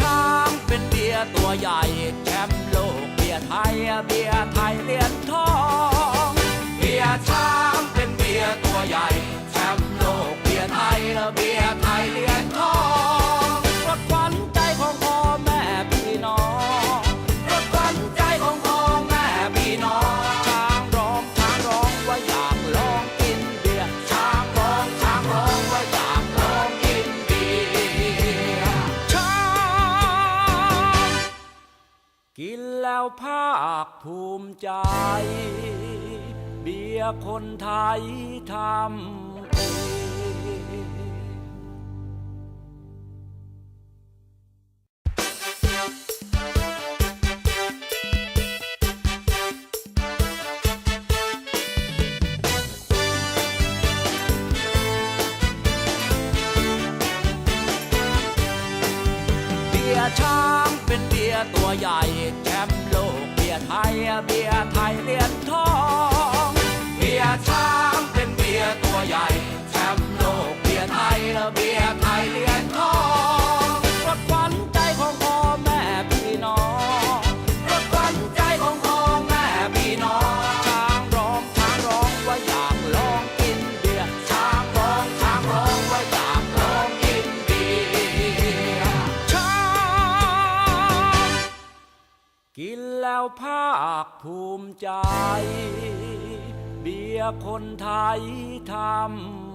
ช้างเป็นเบียร์ตัวใหญ่ แชมป์โลกเบียร์ไทย เบียร์ไทยเหรียญทอง กินแล้วภาคภูมิใจ เบียร์คนไทยทำเองเบียร์ชา เป็นเบียร์ตัวใหญ่แชมป์โลกเบียร์ไทยเบียร์ไทยเหรียญทอง เบียร์ช้างเป็นเบียร์ตัวใหญ่ กินแล้วภาคภูมิใจ เบียร์คนไทยทำ